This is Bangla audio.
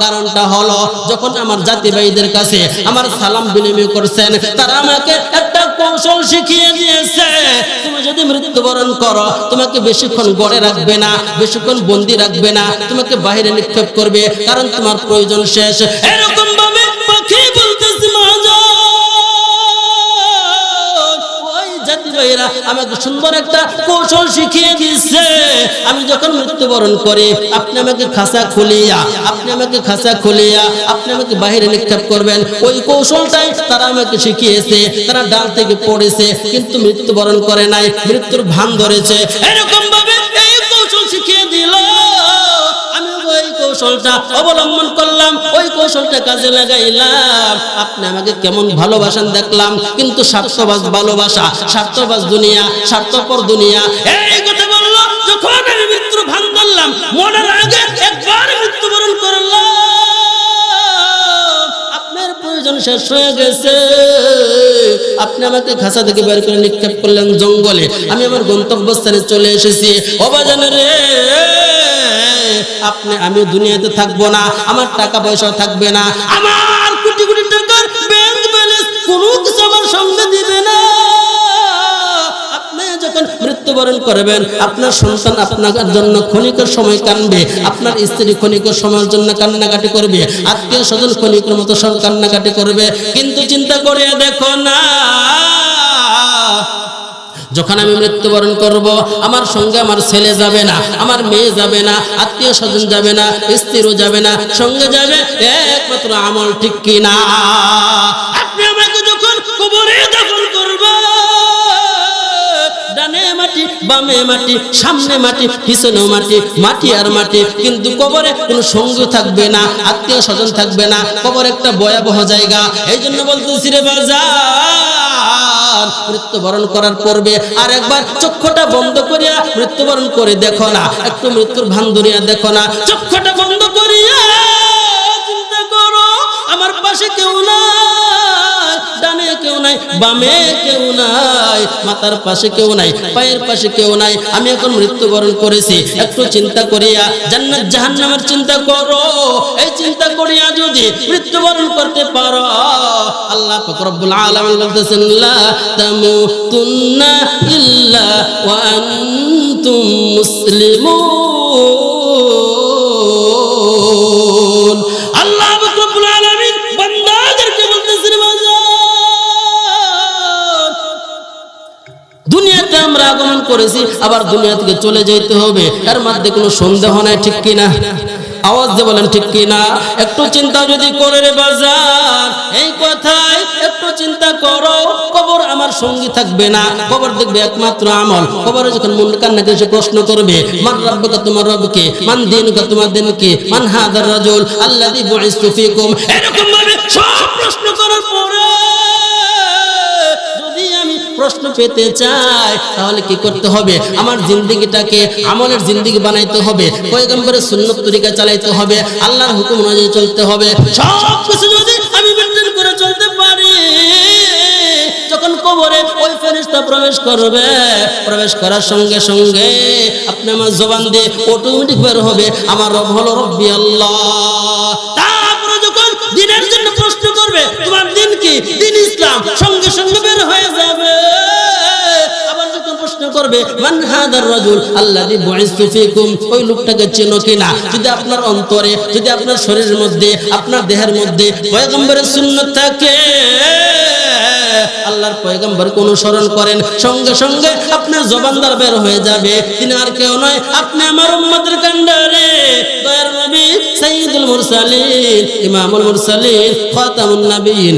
কারণটা হলো, যখন আমার জাতি ভাইদের কাছে আমার সালাম বিনিময় করছেন, তারা আমাকে একটা কৌশল শিখিয়ে দিয়েছে। তুমি যদি মৃত্যুবরণ করো, তোমাকে বেশিক্ষণ গড়ে রাখবে না, বেশিক্ষণ বন্দি রাখবে না, তোমাকে বাইরে নিক্ষেপ করবে, কারণ তোমার প্রয়োজন শেষ। এরকম ভাইয়েরা, আমাকে সুন্দর একটা কৌশল শিখিয়ে দিচ্ছে। আমি যখন মৃত্যুবরণ করি, আপনি আমাকে খাসা খুলিয়া, আপনি আমাকে খাসা খুলিয়া, আপনি আমাকে বাহিরে নিক্ষেপ করবেন। ওই কৌশলটাই তারা আমাকে শিখিয়েছে, তারা ডাল থেকে পড়েছে, কিন্তু মৃত্যুবরণ করে নাই, মৃত্যুর ভান ধরেছে। এরকম ভাবে কৌশলটা অবলম্বন করলাম, ওই কৌশলটা কাজে লাগাইলাম। আপনি আমাকে কেমন ভালোবাসেন দেখলাম, কিন্তু স্বার্থবাজ ভালোবাসা, স্বার্থবাজ দুনিয়া, স্বার্থপর দুনিয়া। এই কথা বলল, যখন আমি মৃত্যুর ভান করলাম মনের আগে একবার মৃত্যুবরণ করলাম। আপনার প্রয়োজন শেষ হয়ে গেছে। আপনি আমাকে থেকে বের করে নিক্ষেপ করলেন জঙ্গলে। আমি আমার গন্তব্যস্থানে চলে এসেছি। অবাজানে রে। আপনি, আমি দুনিয়াতে থাকব না, আমার টাকা পয়সা থাকবে না, আমার কোটি কোটি টাকার ব্যাংক ব্যালেন্স কোনো কিছু আমার সঙ্গে দিবে না। মৃত্যুবরণ করবেন, আপনার সন্তান আপনার জন্য ক্ষণিকের সময় কানবে, আপনার স্ত্রী ক্ষণিকের সময়ের জন্য কান্নাকাটি করবে, আত্মীয় স্বজন ক্ষণিকের মতো সব কান্নাকাটি করবে, কিন্তু চিন্তা করে দেখো না যখন আমি মৃত্যুবরণ করব, আমার সঙ্গে আমার ছেলে যাবে না, আমার মেয়ে যাবে না, আত্মীয় স্বজন যাবে না, স্ত্রীও যাবে না, সঙ্গে যাবে একমাত্র আমল ঠিক কিনা? আপনি আমাকে যখন কবরে দাফন করবেন ডানে মাটি, বামে মাটি, সামনে মাটি মাটি মাটি আর মাটি, কিন্তু কবরে কোনো সঙ্গী থাকবে না, আত্মীয় স্বজন থাকবে না, কবর একটা ভয়াবহ জায়গা। এই জন্য বলতেছি রে বাজার মৃত্যুবরণ করার পূর্বে আর একবার চক্ষুটা বন্ধ করিয়া মৃত্যুবরণ করে দেখো না। একটু মৃত্যুর ভান দেখো না। চক্ষুটা বন্ধ করিয়া নাই, বামে কেউ নাই, মাথার পাশে কেউ নাই, পায়ের পাশে কেউ নাই। আমি এখন মৃত্যুবরণ করেছি। একটু চিন্তা করিয়া, জান্নাত জাহান্নামের চিন্তা করো। এই চিন্তা করিয়া যদি মৃত্যুবরণ করতে পারো, আল্লাহ পাক রব্বুল আলামিন বলতেছেন, লা তামুতুন্না ইল্লা ওয়া আনতুম মুসলিমুন। দুনিয়াতে আমরা আগমন করেছি, আবার দুনিয়া থেকে চলে যেতে হবে। এর মধ্যে কোনো সন্দেহ নাই, ঠিক কিনা? আওয়াজ দিয়ে বলেন, ঠিক কিনা? একটু চিন্তা যদি করে রে বাজার, এই কথাই একটু চিন্তা করো। কবর আমার সঙ্গী থাকবে না। কবর দেখবে একমাত্র আমল। কবরে যখন মন কান্নাকে এসে প্রশ্ন করবে, মান রব্বকা, তোমার রবকে? মান দিনুকা, তোমার দিনকে? মান হাদার রাজুল? আল্লাযী বুইসতু ফীকুম? এরকম ভাবে সব প্রশ্ন করার পরে প্রশ্ন পেতে চাই তাহলে কি করতে হবে? আমার জিন্দগিটাকে আমলের জিন্দগি বানাইতে হবে, পয়গম্বরের সুন্নত তরিকা চালাইতে হবে, আল্লাহর হুকুম অনুযায়ী চলতে হবে। সব কিছু যদি আমি মেনটেন করে চলতে পারি, যখন কবরে ওই ফেরেশতা প্রবেশ করবে, প্রবেশ করার সঙ্গে সঙ্গে আপনি আমার জবান দিয়ে অটোমেটিক বের হবে, আমার রব হলো রব্বি আল্লাহ। তারপরে যখন দিনের জন্য প্রশ্ন করবে, তোমার দিন কি? দিন ইসলাম। করবে মান হাদার রাজুল, আল্লাযী ওই লোকটাকে চেনো কিনা? যদি আপনার অন্তরে, যদি আপনার শরীরের মধ্যে, আপনার দেহের মধ্যে পয়গম্বরের সুন্নাত থাকে, আল্লাহর পয়গম্বরকে অনুসরণ করেন, সঙ্গে সঙ্গে আপনার জবানদার বের হয়ে যাবে। তিনি আর কেউ নয়, আপনি আমার উম্মতের দয়ার নবী মুরসালিন, ইমামুল মুরসালিন, খাতামুন নবীন